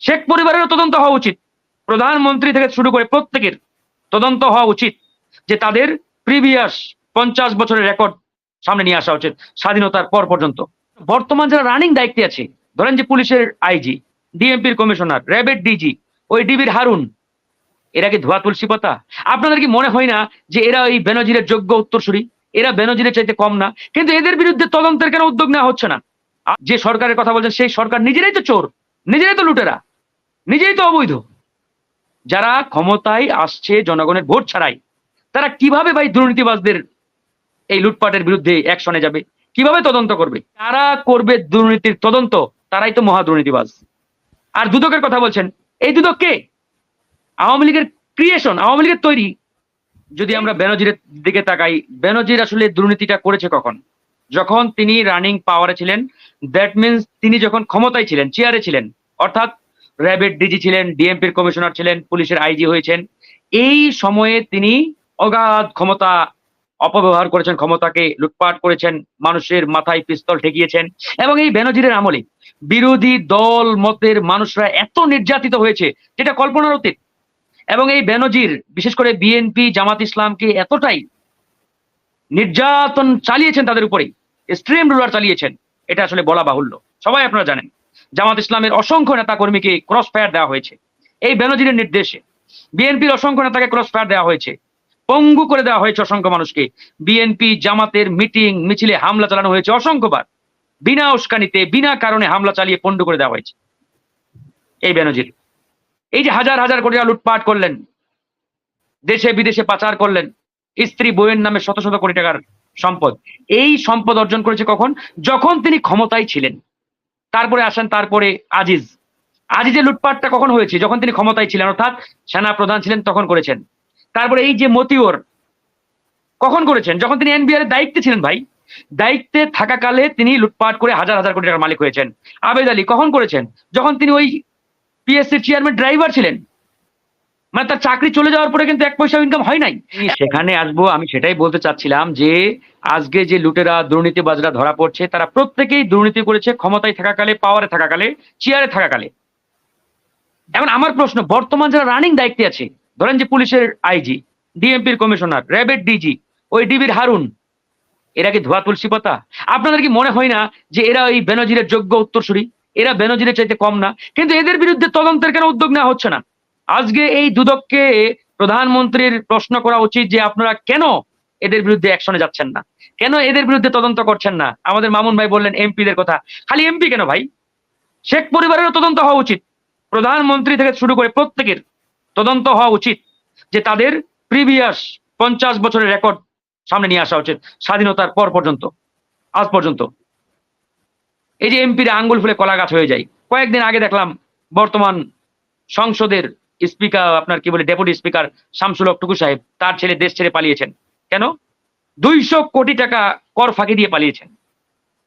শেখ পরিবারেরও তদন্ত হওয়া উচিত। প্রধানমন্ত্রী থেকে শুরু করে প্রত্যেকের তদন্ত হওয়া উচিত যে তাদের প্রিভিয়াস পঞ্চাশ বছরের রেকর্ড সামনে নিয়ে আসা উচিত স্বাধীনতার পর পর্যন্ত। বর্তমান যারা রানিং দায়িত্বে আছে, ধরেন যে পুলিশের আইজি, ডিএমপির কমিশনার, র্যাবের ডিজি, ওই ডিবির হারুন, এরা কি ধোয়া তুলসী পাতা? আপনাদের কি মনে হয় না যে এরা ওই বেনজিরের যোগ্য উত্তরসূরি? এরা বেনজিরের চাইতে কম না। কিন্তু এদের বিরুদ্ধে তদন্তের কেন উদ্যোগ নেওয়া হচ্ছে না? যে সরকারের কথা বলছেন, সেই সরকার নিজেরাই তো চোর, নিজেরাই তো লুটেরা। নিজেই তো অবৈধ। যারা ক্ষমতায় আসছে জনগণের ভোট ছাড়াই, তারা কীভাবে ভাই দুর্নীতিবাজদের এই লুটপাটের বিরুদ্ধে অ্যাকশনে যাবে? কীভাবে তদন্ত করবে? কারা করবে দুর্নীতির তদন্ত, তারাই তো মহা দুর্নীতিবাজ। আর দুদকের কথা বলছেন, এই দুদক কে? আওয়ামী লীগের ক্রিয়েশন আওয়ামী লীগের তৈরি। যদি আমরা বেনজিরের দিকে তাকাই, বেনজির আসলে দুর্নীতিটা করেছে কখন? যখন তিনি রানিং পাওয়ারে ছিলেন দ্যাট মিনস তিনি যখন ক্ষমতায় ছিলেন চেয়ারে ছিলেন, অর্থাৎ র্যাবের ডিজি ছিলেন ডিএমপির কমিশনার ছিলেন, পুলিশের আইজি হয়েছেন। এই সময়ে তিনি অগাধ ক্ষমতা অপব্যবহার করেছেন, ক্ষমতাকে লুটপাট করেছেন, মানুষের মাথায় পিস্তল ঠেকিয়েছেন এবং এই বেনজিরের আমলে বিরোধী দল, মতের মানুষরা এত নির্যাতিত হয়েছে যেটা কল্পনার অতীত। এবং এই বেনজির, বিশেষ করে বিএনপি জামাত ইসলামকে এতটাই নির্যাতন চালিয়েছেন তাদের উপরে স্ট্রিম রুলার চালিয়েছেন, এটা আসলে বলা বাহুল্য। সবাই আপনারা জানেন। জামাত ইসলামের অসংখ্য নেতা কর্মীকে ক্রস ফায়ার দেওয়া হয়েছে। এই বেনজিরের নির্দেশে বিএনপির অসংখ্য নেতাকে ক্রস ফায়ার দেওয়া হয়েছে। পঙ্গু করে দেওয়া হয়েছে অসংখ্য মানুষকে। বিএনপি জামাতের মিটিং, মিছিলে হামলা চালানো হয়েছে অসংখ্যবার। বিনা উস্কানিতে, বিনা কারণে হামলা চালিয়ে পন্ডু করে দেওয়া হয়েছে। এই বেনজির। এই যে হাজার হাজার কোটি টাকা লুটপাট করলেন, দেশে বিদেশে পাচার করলেন, স্ত্রী বইয়ের নামে শত শত কোটি টাকার সম্পদ, এই সম্পদ অর্জন করেছে কখন? যখন তিনি ক্ষমতায় ছিলেন। আসেন তারপরে আজিজ। আজিজের লুটপাটটা কখন হয়েছে? যখন তিনি ক্ষমতায় ছিলেন, অর্থাৎ সেনা প্রধান ছিলেন, তখন করেছেন। তারপরে এই যে মতিওর কখন করেছেন? যখন তিনি এনবিআর এর দায়িত্বে ছিলেন ভাই, দায়িত্বে থাকাকালে তিনি লুটপাট করে হাজার হাজার কোটি টাকার মালিক হয়েছেন। আবেদ আলী, কখন করেছেন? যখন তিনি ওই পিএসসির চেয়ারম্যান ড্রাইভার ছিলেন মানে তার চাকরি চলে যাওয়ার পরে কিন্তু এক পয়সা ইনকাম হয় নাই। সেখানে আসব, আমি সেটাই বলতে চাচ্ছিলাম যে, আজকে যে লুটেরা, দুর্নীতিবাজরা ধরা পড়ছে, তারা প্রত্যেকেই দুর্নীতি করেছে, ক্ষমতায় থাকাকালে পাওয়ারে থাকাকালে চেয়ারে থাকাকালে। এখন আমার প্রশ্ন, বর্তমান যারা রানিং দায়িত্বে আছে, ধরেন যে পুলিশের আইজি ডিএমপির কমিশনার র্যাবের ডিজি ওই ডিবির হারুন, এরা কি ধোয়া তুলসী পাতা? আপনাদের কি মনে হয় না যে এরা ওই বেনজিরের যোগ্য উত্তরসূরি? এরা বেনজিরের চাইতে কম না। কিন্তু এদের বিরুদ্ধে তদন্তের কেন উদ্যোগ নেওয়া হচ্ছে না? আজকে এই দুদককে প্রধানমন্ত্রীর প্রশ্ন করা উচিত যে আপনারা কেন এদের বিরুদ্ধে অ্যাকশনে যাচ্ছেন না? কেন এদের বিরুদ্ধে তদন্ত করছেন না? আমাদের মামুন ভাই বললেন এমপিদের কথা। খালি এমপি কেন ভাই? শেখ পরিবারেরও তদন্ত হওয়া উচিত। প্রধানমন্ত্রী থেকে শুরু করে প্রত্যেকের তদন্ত হওয়া উচিত যে তাদের প্রিভিয়াস পঞ্চাশ বছরের রেকর্ড সামনে নিয়ে আসা উচিত স্বাধীনতার পর পর্যন্ত, আজ পর্যন্ত। এই যে এমপিরা আঙ্গুল ফুলে কলা গাছ হয়ে যায়। কয়েকদিন আগে দেখলাম বর্তমান সংসদের স্পিকার, আপনার কি বলে, ডেপুটি স্পিকার শামসুল টুকু সাহেব, তার ছেলে দেশ ছেড়ে পালিয়েছেন। কেন? দুইশো কোটি টাকা কর ফাঁকি দিয়ে পালিয়েছেন।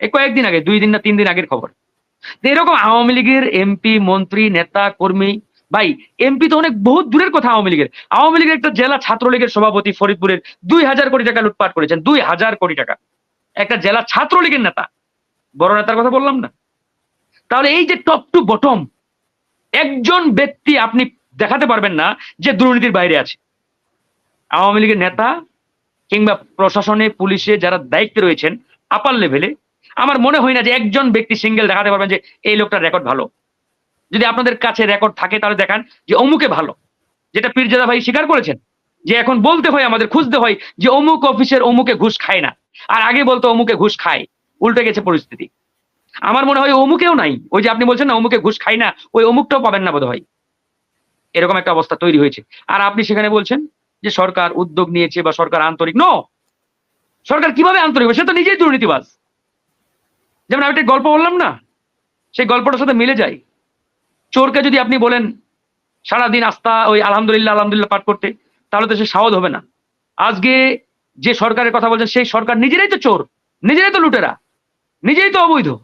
এই কয়েকদিন আগে, দুই দিন না তিন দিন আগের খবর। এরকম আওয়ামী লীগের এমপি, মন্ত্রী, নেতা, কর্মী, ভাই, এমপি তো অনেক, বহুত দূরের কথা আওয়ামী লীগের। আওয়ামী লীগের একটা জেলা ছাত্রলীগের সভাপতি ফরিদপুরের দুই হাজার কোটি টাকা লুটপাট করেছেন, দুই হাজার কোটি টাকা। একটা জেলা ছাত্রলীগের নেতা। বড় নেতার কথা বললাম না। তাহলে এই যে টপ টু বটম একজন ব্যক্তি আপনি দেখাতে পারবেন না যে দুর্নীতির বাইরে আছে। আওয়ামী লীগের নেতা কিংবা প্রশাসনে, পুলিশে যারা দায়িত্বে রয়েছেন আপার লেভেলে আমার মনে হয় না যে একজন ব্যক্তি সিঙ্গেল দেখাতে পারবেন যে এই লোকটার রেকর্ড ভালো। যদি আপনাদের কাছে রেকর্ড থাকে, তাহলে দেখান যে অমুকে ভালো। যেটা পীরজাদা ভাই স্বীকার করেছেন, যে এখন বলতে হয়, আমাদের খুঁজতে হয় যে অমুক অফিসের অমুকে ঘুষ খায় না। আর আগে বলতো অমুকে ঘুষ খায়, উল্টে গেছে পরিস্থিতি। আমার মনে হয় অমুকেও নাই। ওই যে আপনি বলছেন না, অমুকে ঘুষ খায় না, ওই অমুকটাও পাবেন না বোধ হয় এরকম একটা অবস্থা তৈরি হয়েছে। আর আপনি সেখানে বলছেন যে সরকার উদ্যোগ নিয়েছে বা সরকার আন্তরিক। নো সরকার কীভাবে আন্তরিক হবে? সে তো নিজেই দুর্নীতিবাজ। যেমন আমি একটা গল্প বললাম না? সেই গল্পটার সাথে মিলে যায়। চোরকে যদি আপনি বলেন, সারাদিন আস্থা, ওই আলহামদুলিল্লাহ আলহামদুলিল্লাহ পাঠ করতে, তাহলে তো সে সাহদ হবে না। আজকে যে সরকারের কথা বলছেন, সেই সরকার নিজেরাই তো চোর, নিজেরাই তো লুটেরা, নিজেই তো অবৈধ।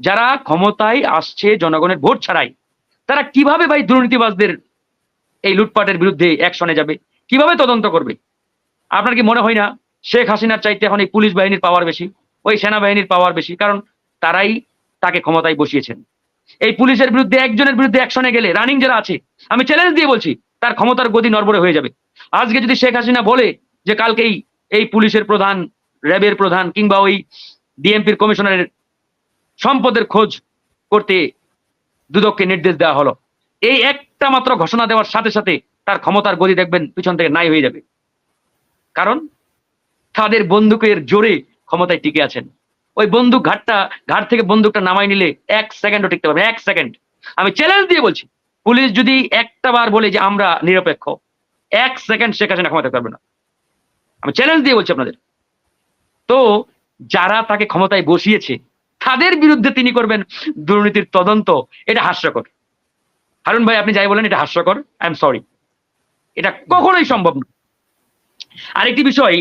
যারা ক্ষমতায় আসছে জনগণের ভোট ছাড়াই। তারা কীভাবে ভাই দুর্নীতিবাজদের এই লুটপাটের বিরুদ্ধে অ্যাকশনে যাবে? কীভাবে তদন্ত করবে? আপনার কি মনে হয় না শেখ হাসিনার চাইতে এখন এই পুলিশ বাহিনীর পাওয়ার বেশি? ওই সেনাবাহিনীর পাওয়ার বেশি? কারণ তারাই তাকে ক্ষমতায় বসিয়েছেন। এই পুলিশের বিরুদ্ধে, একজনের বিরুদ্ধে অ্যাকশনে গেলে রানিং যারা আছে, আমি চ্যালেঞ্জ দিয়ে বলছি, তার ক্ষমতার গতি নড়বড়ে হয়ে যাবে। আজকে যদি শেখ হাসিনা বলে যে কালকেই এই পুলিশের প্রধান, র্যাবের প্রধান কিংবা ওই ডিএমপির কমিশনারের সম্পদের খোঁজ করতে দুদককে নির্দেশ দেওয়া হলো। এই একটা মাত্র ঘোষণা দেওয়ার সাথে সাথে তার ক্ষমতার গতি দেখবেন পিছন থেকে নাই হয়ে যাবে। কারণ তাদের বন্দুকের জোরে ক্ষমতায় টিকে আছেন। ওই বন্দুক ঘাটটা, ঘাট থেকে বন্দুকটা নামাই নিলে এক সেকেন্ডও টিকতে পারবে এক সেকেন্ড। আমি চ্যালেঞ্জ দিয়ে বলছি, পুলিশ যদি একটা বার বলে যে আমরা নিরপেক্ষ, এক সেকেন্ড শেখ হাসিনা ক্ষমতা পারবে না। আমি চ্যালেঞ্জ দিয়ে বলছি আপনাদের। তো যারা তাকে ক্ষমতায় বসিয়েছে তাদের বিরুদ্ধে তিনি করবেন দুর্নীতির তদন্ত। এটা হাস্যকর। হারুন ভাই, আপনি যাই বলেন, এটা হাস্যকর। আই এম সরি এটা কখনোই সম্ভব না। আরেকটি বিষয়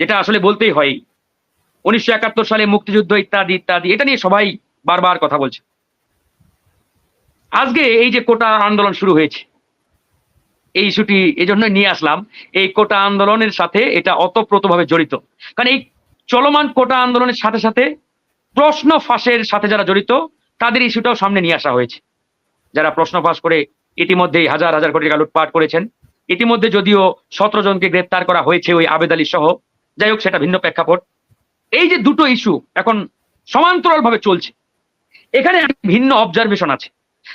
যেটা আসলে বলতেই হয়, উনিশশো একাত্তর সালে মুক্তিযুদ্ধ ইত্যাদি ইত্যাদি, এটা নিয়ে সবাই বারবার কথা বলছে। আজকে এই যে কোটা আন্দোলন শুরু হয়েছে, এই ইস্যুটি এই জন্য নিয়ে আসলাম, এই কোটা আন্দোলনের সাথে এটা অতপ্রতভাবে জড়িত। কারণ এই চলমান কোটা আন্দোলনের সাথে সাথে প্রশ্ন ফাঁসের সাথে যারা জড়িত, তাদের ইস্যুটাও সামনে নিয়ে আসা হয়েছে। যারা প্রশ্ন ফাঁস করে ইতিমধ্যেই হাজার হাজার কোটি টাকা লুটপাট করেছেন, ইতিমধ্যে যদিও সতেরো জনকে গ্রেপ্তার করা হয়েছে ওই আবেদ আলী সহ, যাই হোক, সেটা ভিন্ন প্রেক্ষাপট। এই যে দুটো ইস্যু এখন সমান্তরাল ভাবে চলছে। এখানে ভিন্ন অবজারভেশন আছে।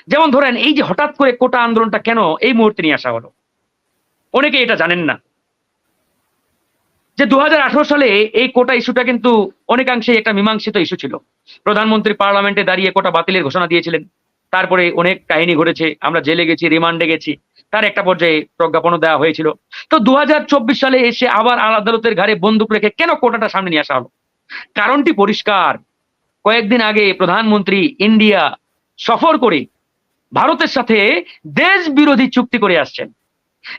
যেমন ধরেন, এই যে হঠাৎ করে কোটা আন্দোলনটা কেন এই মুহূর্তে নিয়ে আসা হলো? অনেকে এটা জানেন না। যে দু হাজার আঠারো সালে এই কোটা ইস্যুটা কিন্তু অনেকাংশে একটা মীমাংসিত ইস্যু ছিল। প্রধানমন্ত্রী পার্লামেন্টে দাঁড়িয়ে কোটা বাতিলের ঘোষণা দিয়েছিলেন। তারপরে অনেক কাহিনী ঘটেছে, আমরা জেলে গেছি, রিমান্ডে গেছি, তার একটা পর্যায়ে প্রজ্ঞাপনও দেওয়া হয়েছিল। তো দু হাজার চব্বিশ সালে এসে আবার আদালতের ঘাড়ে বন্দুক রেখে কেন কোটাটা সামনে নিয়ে আসা হলো? কারণটি পরিষ্কার। কয়েকদিন আগে প্রধানমন্ত্রী ইন্ডিয়া সফর করে ভারতের সাথে দেশ বিরোধী চুক্তি করে আসছেন।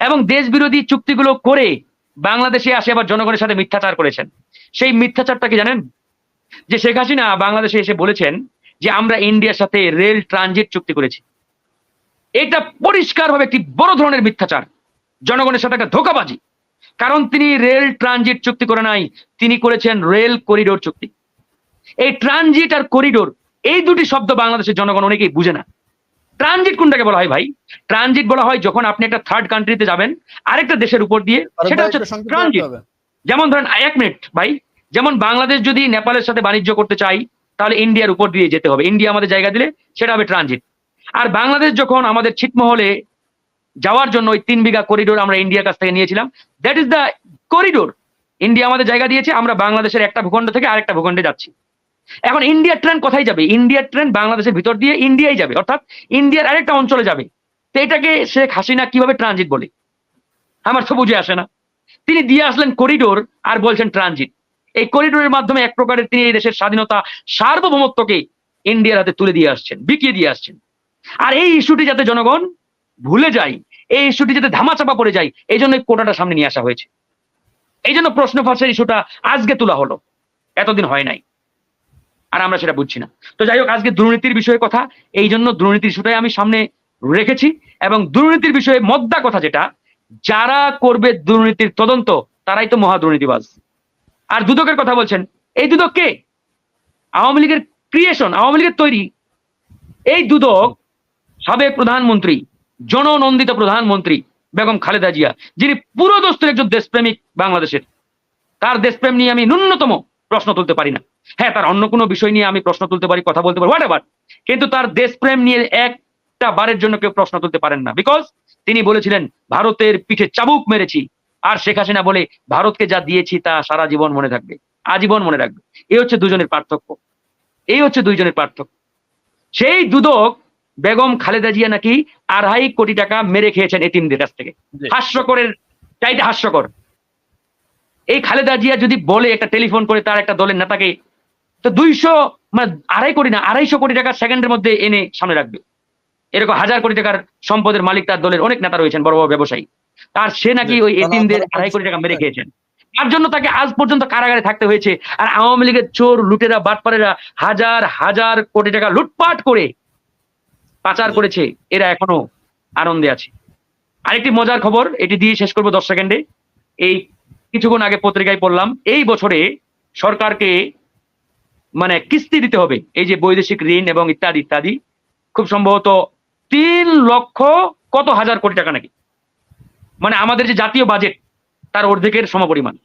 এবং দেশ বিরোধী চুক্তিগুলো করে বাংলাদেশে আসে আবার জনগণের সাথে মিথ্যাচার করেছেন। সেই মিথ্যাচারটা কি জানেন? যে শেখ হাসিনা বাংলাদেশে এসে বলেছেন যে আমরা ইন্ডিয়ার সাথে রেল ট্রানজিট চুক্তি করেছি। এটা পরিষ্কারভাবে একটি বড় ধরনের মিথ্যাচার। জনগণের সাথে একটা ধোকাবাজি। কারণ তিনি রেল ট্রানজিট চুক্তি করে নাই, তিনি করেছেন রেল করিডোর চুক্তি। এই ট্রানজিট আর করিডোর, এই দুটি শব্দ বাংলাদেশের জনগণ অনেকেই বুঝে না। ট্রানজিট কোনটাকে বলা হয় ভাই? ট্রানজিট বলা হয় যখন আপনি একটা থার্ড কান্ট্রিতে যাবেন আরেকটা দেশের উপর দিয়ে সেটা হচ্ছে ট্রানজিট যেমন ধরেন এক মিনিট ভাই যেমন বাংলাদেশ যদি নেপালের সাথে বাণিজ্য করতে চাই তাহলে ইন্ডিয়ার উপর দিয়ে যেতে হবে। ইন্ডিয়া আমাদের জায়গা দিলে সেটা হবে ট্রানজিট আর বাংলাদেশ যখন আমাদের ছিটমহলে যাওয়ার জন্য ওই তিন বিঘা করিডোর আমরা ইন্ডিয়ার কাছ থেকে নিয়েছিলাম that is the corridor India আমাদের জায়গা দিয়েছে আমরা বাংলাদেশের একটা ভূখণ্ড থেকে আরেকটা ভূখণ্ডে যাচ্ছি। এখন ইন্ডিয়ার ট্রেন কোথায় যাবে? ইন্ডিয়ার ট্রেন বাংলাদেশের ভিতর দিয়ে ইন্ডিয়াই যাবে, অর্থাৎ ইন্ডিয়ার আরেকটা অঞ্চলে যাবে। তো এটাকে শেখ হাসিনা কীভাবে ট্রানজিট বলে? আমার তো বুঝে আসে না। তিনি দিয়ে আসলেন করিডোর আর বলছেন ট্রানজিট এই করিডোরের মাধ্যমে এক প্রকারের তিনি এই দেশের স্বাধীনতা সার্বভৌমত্বকে ইন্ডিয়ার হাতে তুলে দিয়ে আসছেন, বিকিয়ে দিয়ে আসছেন। আর এই ইস্যুটি যাতে জনগণ ভুলে যায়, এই ইস্যুটি যাতে ধামাচাপা পড়ে যায়, এই জন্য কোটাটা সামনে নিয়ে আসা হয়েছে। এই জন্য প্রশ্ন ফাঁসের ইস্যুটা আজকে তোলা হলো। এতদিন হয় নাই। আর আমরা সেটা বুঝছি না। তো যাই হোক, আজকে দুর্নীতির বিষয়ে কথা এই জন্য দুর্নীতির ইস্যুটাই আমি সামনে রেখেছি এবং দুর্নীতির বিষয়ে মদ্দা কথা যেটা, যারা করবে দুর্নীতির তদন্ত, তারাই তো মহা দুর্নীতিবাজ। আর দুদকের কথা বলছেন, এই দুদক কে? আওয়ামী লীগের ক্রিয়েশন আওয়ামী লীগের তৈরি। এই দুদক সাবেক প্রধানমন্ত্রী, জননন্দিত প্রধানমন্ত্রী বেগম খালেদা জিয়া, যিনি পুরো দোস্তের একজন দেশপ্রেমিক বাংলাদেশের। তার দেশপ্রেম নিয়ে আমি ন্যূনতম প্রশ্ন তুলতে পারি না। হ্যাঁ তার অন্য কোনো বিষয় নিয়ে আমি প্রশ্ন তুলতে পারি কথা বলতে পারি হোয়াট এভার কিন্তু তার দেশপ্রেম নিয়ে একটা বারের জন্য কেউ প্রশ্ন তুলতে পারেন না। বিকজ তিনি বলেছিলেন ভারতের পিঠে চাবুক মেরেছি। আর শেখ হাসিনা বলে ভারতকে যা দিয়েছি তা সারা জীবন মনে থাকবে আজীবন মনে রাখবে। এই হচ্ছে দুজনের পার্থক্য। এই হচ্ছে দুইজনের পার্থক্য। সেই দুদক বেগম খালেদা জিয়া নাকি আড়াই কোটি টাকা মেরে খেয়েছেন এতিমদের কাছ থেকে। হাস্যকরের চাইতে হাস্যকর। এই খালেদা জিয়া যদি বলে একটা টেলিফোন করে তার একটা দলের নেতাকে তো দুইশো মানে আড়াই কোটি না আড়াইশো কোটি টাকা সেকেন্ডের মধ্যে এনে সামনে রাখবে। এরকম হাজার কোটি টাকার সম্পদের মালিক তার দলের অনেক নেতা রয়েছেন বড় বড় ব্যবসায়ী। তার সে নাকি ওই এতিমদের আড়াই কোটি টাকা মেরে খেয়েছেন। তার জন্য তাকে আজ পর্যন্ত কারাগারে থাকতে হয়েছে। আর আওয়ামী লীগের চোর লুটেরা বাটপারেরা হাজার হাজার কোটি টাকা লুটপাট করে পাচার করেছে। এরা এখনও আনন্দে আছে। আরেকটি মজার খবর এটি দিয়ে শেষ করব দশ সেকেন্ডে। এই কিছুক্ষণ আগে পত্রিকায় পড়লাম এই বছরে সরকারকে মানে কিস্তি দিতে হবে। এই যে বৈদেশিক ঋণ এবং ইত্যাদি ইত্যাদি, খুব সম্ভবত তিন লক্ষ কত হাজার কোটি টাকা নাকি? মানে আমাদের যে জাতীয় বাজেট, তার অর্ধেকের সমপরিমাণ।